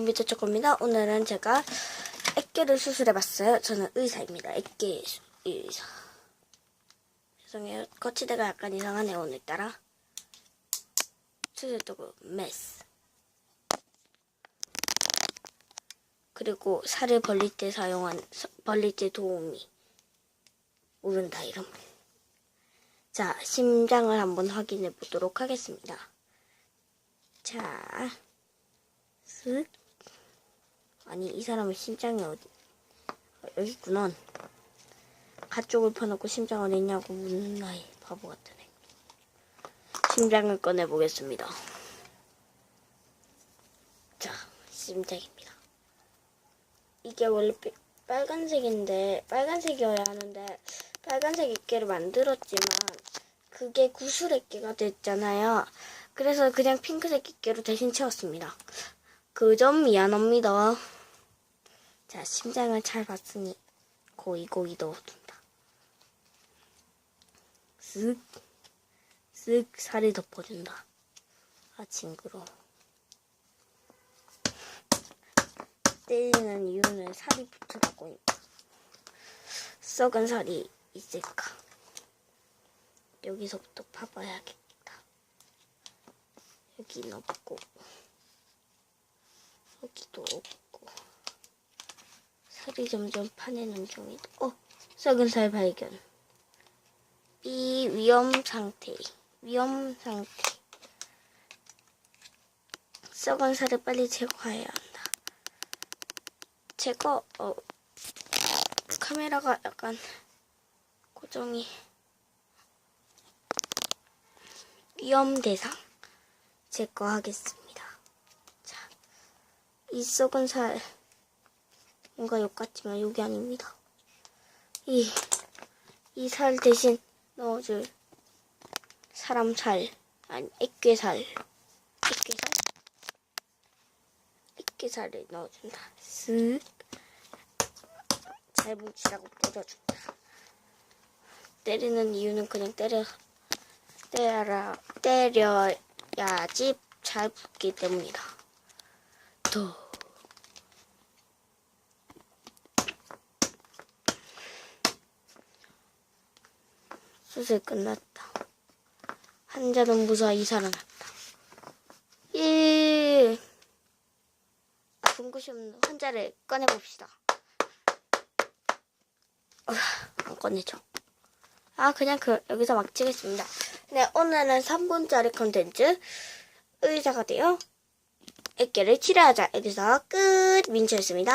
여러분 미터초코입니다. 오늘은 제가 액계를 수술해봤어요. 저는 의사입니다. 액계 수- 의사. 죄송해요. 거치대가 약간 이상하네요 오늘따라. 수술 도구 메스. 그리고 살을 벌릴 때 사용한 서- 벌릴 때 도우미. 모른다 이름. 자 심장을 한번 확인해 보도록 하겠습니다. 자. 쓱. 아니, 이 사람의 심장이 어디, 어, 여기 있구나. 가쪽을 펴놓고 심장 어디 있냐고 묻는 나이 바보 같은 애. 심장을 꺼내보겠습니다. 자, 심장입니다. 이게 원래 피- 빨간색인데, 빨간색이어야 하는데, 빨간색 액계를 만들었지만, 그게 구슬 액계가 됐잖아요. 그래서 그냥 핑크색 액계로 대신 채웠습니다. 그 점 미안합니다. 자, 심장을 잘 봤으니 고이 고이 넣어둔다. 쓱, 쓱 살을 덮어준다. 아, 징그러. 때리는 이유는 살이 붙으라고. 썩은 살이 있을까? 여기서부터 파봐야겠다. 여기 넣고. 여기도 없고 살이 점점 파내는 중이다. 어, 썩은 살 발견. 이 위험 상태. 위험 상태. 썩은 살을 빨리 제거해야 한다. 제거, 어, 카메라가 약간 고정이 위험 대상 제거하겠습니다. 자, 이 썩은 살 뭔가 욕 같지만 욕이 아닙니다. 이 이 살 대신 넣어줄 사람 살 아니 액괴살 액괴살 액괴살을 넣어준다. 쓱 잘 뭉치라고 뿌려준다. 때리는 이유는 그냥 때려 때려라 때려야지 잘 붙기 때문이다. 또 수술 끝났다. 환자는 무사히 살아났다. 예. 아픈 곳이 없는 환자를 꺼내봅시다. 어, 안 꺼내죠. 아, 그냥 그, 여기서 막 찍겠습니다. 네, 오늘은 3분짜리 컨텐츠 의사가 되어 액계를 치료하자. 여기서 끝! 민초였습니다.